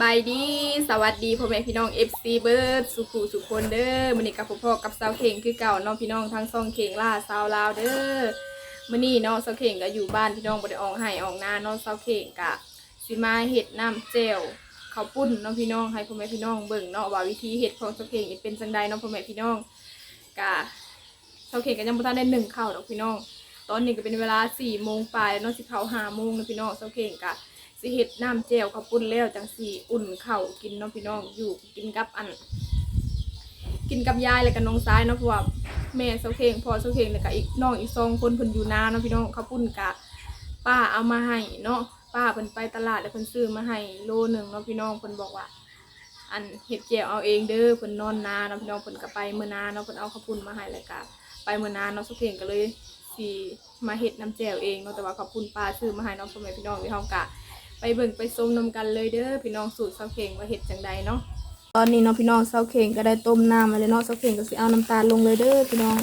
บายดี สวัสดีพ่อแม่พี่น้อง FC เบิร์ดสุขุสุขคนเด้อมื้อนี้กับพ่อๆกับสาวเข่งคือเก่าน้องพี่น้องทั้งซองเข่งล่าสาวลาวเด้อมื้อนี้เนาะสาวเข่งก็อยู่บ้านพี่น้องบ่ได้ออกให้ออกนาเนาะสาวเข่งกะสิมาเฮ็ดน้ำแจ่วข้าวปุ้นเนาะพี่น้องให้พ่อแม่พี่น้องเบิ่งเนาะว่าวิธีเฮ็ดของสาวเข่งเป็นจังใดเนาะพ่อแม่พี่น้องกะสาวเข่งก็ยังบ่ทันได้นึ่งข้าวดอกพี่น้อง ตอนนี้ก็เป็นเวลา4โมงปลายแล้วเนาะสิเข้า5โมงแล้วพี่น้องสาวเข่งกะ สิเฮ็ดน้ำแจ่วข้าวปุ้นแล้วจังสีอุ่นเข้ากินเนาะพี่น้องอยู่กินกับอัน กินกับยายแล้วก็น้องซ้ายเนาะเพราะว่าแม่เสาเคงพ่อเสาเคงแล้วก็อีกน้องอีกสองคนเพิ่นอยู่นาเนาะพี่น้องข้าวปุ้นกะป้าเอามาให้เนาะป้าเพิ่นไปตลาดแล้วเพิ่นซื้อมาให้โลหนึ่งเนาะพี่น้องเพิ่นบอกว่า อันเฮ็ดแจ่วเอาเองเด้อเพิ่นนอนนาเนาะพี่น้องเพิ่นก็ไปเมื่อนาเนาะเพิ่นเอาข้าวปุ้นมาให้แล้วก็ไปเมื่อนาเนาะเสาเคงก็เลยสิมาเฮ็ดน้ำแจ่วเองเนาะแต่ว่าข้าวปุ้นป้าซื้อมาให้เนาะพ่อแม่พี่น้องที่เฮากะ ไปเบิ่งไปส้มนำกันเลยเด้อพี่น้องสูตรเซาเข่งว่าเห็ดจังใดเนาะตอนนี้เนาะพี่น้องเซาเข่งก็ได้ต้มน้ำมาเลยเนาะเซาเข่งก็สิเอาน้ำตาลลงเลยเด้อพี่น้อง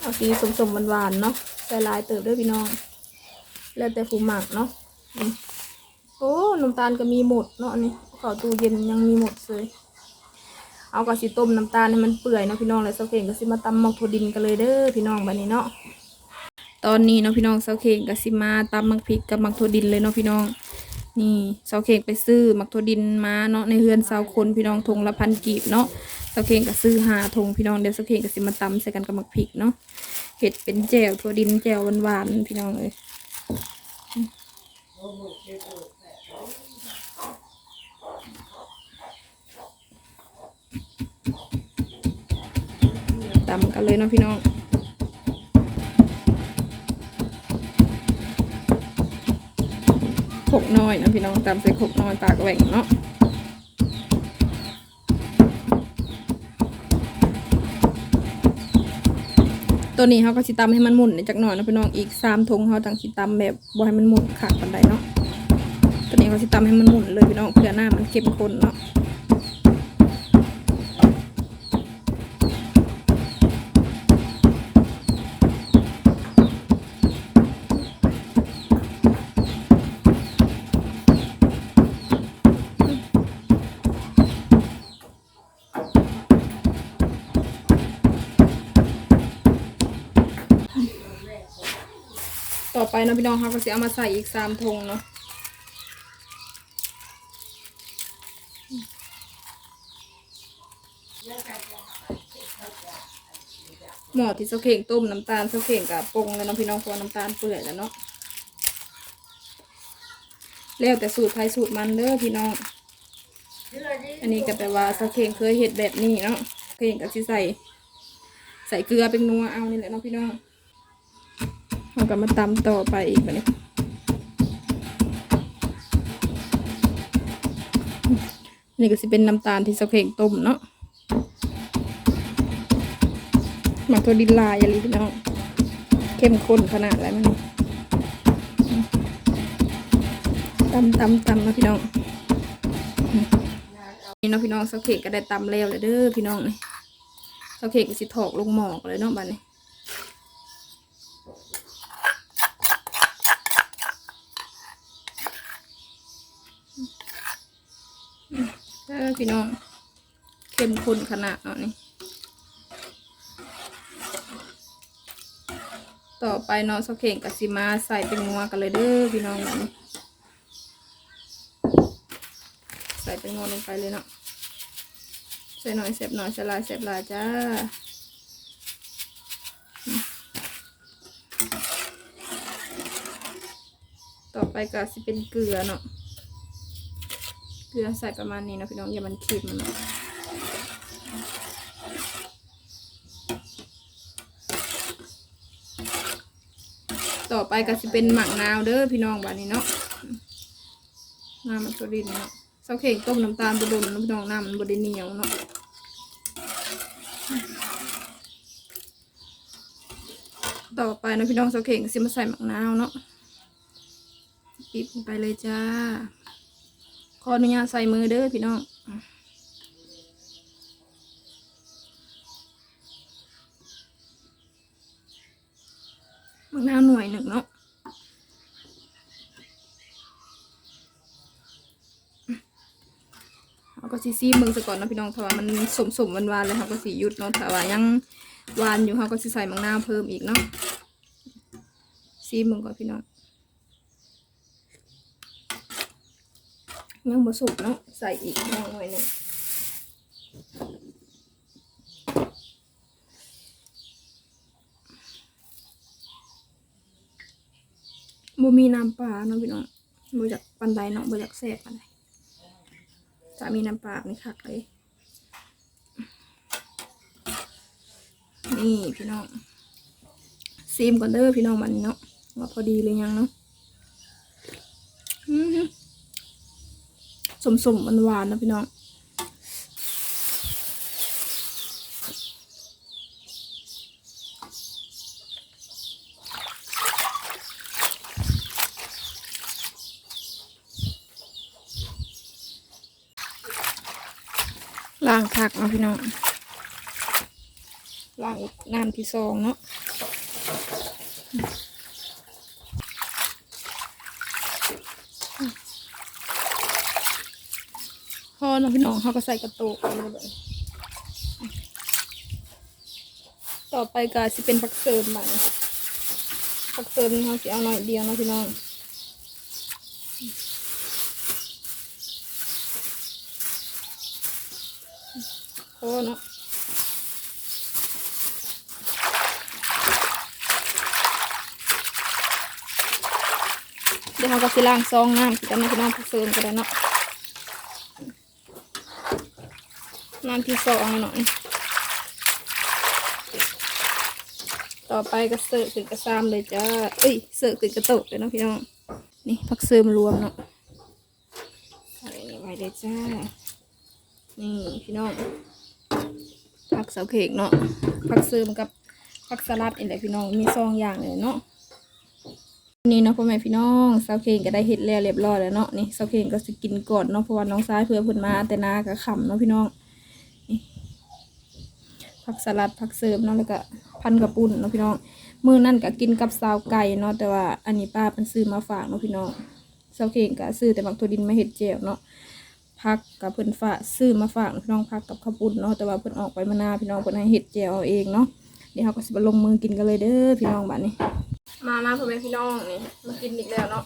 เอาสีสมๆหวานๆเนาะใส่ลายเติบด้อพี่น้อง แล้วแต่ผูหมักเนาะอืมโอ้น้ำตาลก็มีหมดเนาะนี่เข้าตู้เย็นยังมีหมดเลยเอากระสิต้มน้ำตาลให้มันเปื่อยเนาะพี่น้องแล้วเซาเข่งก็สิมาตำหมอกถั่วดินกันเลยเด้อพี่น้องบัดนี้เนาะ ตอนนี้เนาะพี่น้องเสาเข่งกับสิมาตำมักพริกกับมักถั่วดินเลยเนาะพี่น้อง นี่เสาเข่งไปซื้อมักถั่วดินมาเนาะในเฮือนเสาคนพี่น้องทงละพันกีบเนาะเสาเข่งกับซื้อหาทงพี่น้องเดี๋ยวเสาเข่งกับสิมาตำใส่กันกับมักพริกเนาะเห็ดเป็นแจ่วถั่วดินแจ่วหวานๆพี่น้องเลยตำกันเลยเนาะพี่น้อง ขกน้อยนะพี่น้องตามใส่ขกน้อยปากแหว่งเนาะตัวนี้เขาก็สิตำให้มันหมุนจากหน่อยนะพี่น้องอีกสามทงเขาจังสิตำแบบบ่ให้มันหมุนขาดปันใดเนาะตัวนี้เขาสิตำให้มันหมุนเลยพี่น้องเพื่อหน้ามันเข้มข้นเนาะ ไปเนาะพี่น้องเขาก็สิเอามาใส่อีกสามทงเนาะหมอที่เสาเข่งต้มน้ำตาลเสาเข่งกับปรุงเลยเนาะพี่น้องพราะว่าน้ำตาลเปื่อยแล้วเนาะแล้วแต่สูตรใครสูตรมันเด้อพี่น้อง อันนี้ก็แปลว่าเสาเข่งเคยเห็ดแบบนี้เนาะเข่งก็สิใส่ ใส่เกลือเป็นนัวเอานี่แหละเนาะพี่น้อง เราก็มาตำต่อไปอีกแบบนี้นี่ก็สิเป็นน้ำตาลที่สะเข่งต้มเนาะมักตัวดินลายอะไรพี่น้องเข้มข้นขนาดอะไรมันตำตำตำนะพี่น้องนี่เนาะพี่น้องสะเข่งก็ได้ตำแล้วเลยเด้อพี่น้องนี่สะเข่งก็สิถอกลงหมอกเลยเนาะบัดนี้ พี่น้อง เข้มข้นขนาดเนาะนี่ ต่อไปเนาะสเข่งกับสิมาใส่เป็นงัวกันเลยเด้อพี่น้องนี่ใส่เป็นงัวลงไปเลยเนาะใส่หน่อยเสบหน่อยใส่หลายเสบลายจ้าต่อไปก็สิเป็นเกลือเนาะ เกลือใส่ประมาณนี้นะพี่น้องอย่ามันเค็มนะต่อไปก็จะเป็นหมักนาวเด้อพี่น้องบ้านนี้เนาะน้ำมันตัวดินเนาะเสาเข่งต้มน้ำตาลบดลน้ำพี่น้องน้ำมันบดเหนียวเนาะต่อไปนะพี่น้องเสาเข่งสิมาใส่หมักนาวเนาะปิดลงไปเลยจ้า ขออนุญาตใส่มือเด้อพี่น้องมะนาวหน่วยหนึ่งเนาะสิซีเมืองซะก่อนนะพี่น้องถ้าว่ามันสมสมๆหวานเลยเฮาก็สิหยุดเนาะถ้าว่ายังหวานอยู่เฮาก็สิใส่มะนาวเพิ่มอีกเนาะซีเมืองก่อนพี่น้อง ยังบ่สุกเนาะใส่อีกหน่อยหนึ่งบ่มีน้ำปลาเนาะพี่น้องบ่อยากปันใดเนาะบ่อยากแซ่บปานใดถ้ามีน้ำปลานี่คักเลย นี่พี่น้องซีมก่อนเด้อพี่น้องมันเนาะว่าพอดีเลยยังเนาะ สมสมมันหวานนะพี่น้องล้างคักเนาะพี่น้องล้างอีกน้ำที่สองเนาะ พอเนาะพี่น้องเขาก็ใส่กระโตกไปเลยแบบต่อไปก็สิเป็นผักเสริมใหม่ผักเสริมเขาสิเอาหน่อยเดียวนะพี่น้องพอเนาะเดี๋ยวเราก็สิล้างซองน้ำกันนะพี่น้องพักเสริมก็ได้เนาะ น้ำที่สองหน่อย ต่อไปก็เสิร์ฟถึงกระซามเลยจ้า เอ้ย เสิร์ฟถึงกระโตกเลยนะพี่น้อง นี่ผักเสริมรวมเนาะใส่ไว้เลยจ้า นี่พี่น้อง ผักเสาเขกเนาะ ผักเสริมกับผักสลัดนี่แหละพี่น้อง มีซองอย่างเลยเนาะนี่เนาะพ่อแม่พี่น้องเสาเข่งก็ได้เห็ดแล้วเรียบร้อยแล้วเนาะนี่เสาเข่งก็สิกินก่อนเนาะเพราะว่าน้องซ้ายเพื่อเพิ่นมาแต่นาก็ขำเนาะพี่น้อง ผักสลัดผักเสริมเนาะแล้วก็พันกระปุ่นเนาะพี่น้องมือนั่นก็กินกับซาวไก่เนาะแต่ว่าอันนี้ป้าเป็นซื้อมาฝากเนาะพี่น้องเสาเข่งก็ซื้อแต่บักตัวดินมาเห็ดแจ่วเนาะพักกับเพิ่อนฝากซื้อมาฝากพี่น้องพักกับข้าวปุ้นเนาะแต่ว่าเพิ่อนออกไปมานาพี่น้องเพิ่อนให้เห็ดแจวเอาเองเนาะเดี๋ยวเราก็สิไปลงมือกินกันเลยเด้อพี่น้องบัดนี้ มามาพ่อแม่พี่น้องนี่มากินอีกแล้วเนาะ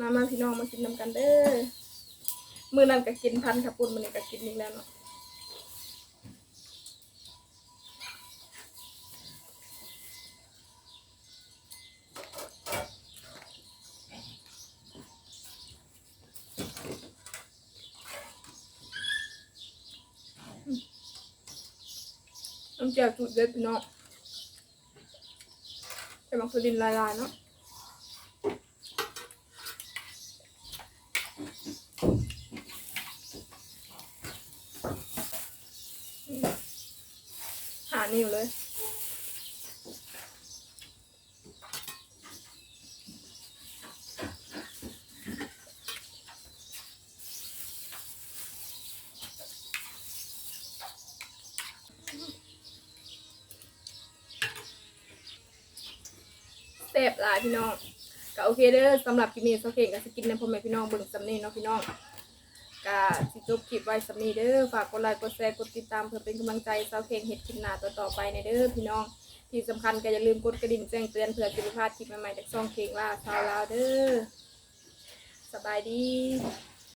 มามาพี่น้องมากินน้ำกันเด้อมือนั้นก็กินพันข้าวปุ้นมื้อนี้ก็กินอีกแล้วเนาะน้ำเจียวจุดเด็ดพี่น้องเป็นมักสดินลายๆเนาะ หานิ่เลย เสพหลายพี่น้องก็โอเคเด้อสำหรับคลิปนี้โอเคก็สกินในพ่อแม่พี่น้องเบิ่งสำเนียงเนาะพี่น้อง ก็สิจบคลิปไว้สำนีเด้อฝากกดไลค์กดแชร์กดติดตามเพื่อเป็นกำลังใจสาวเคงเห็ดคลิปหน้าต่อไปในเด้อพี่น้อง ที่สำคัญก็อย่าลืมกดกระดิ่งแจ้งเตือนเพื่อจะไม่พลาดคลิปใหม่ๆจากช่องเคงล่าชาวลาวเด้อสบายดี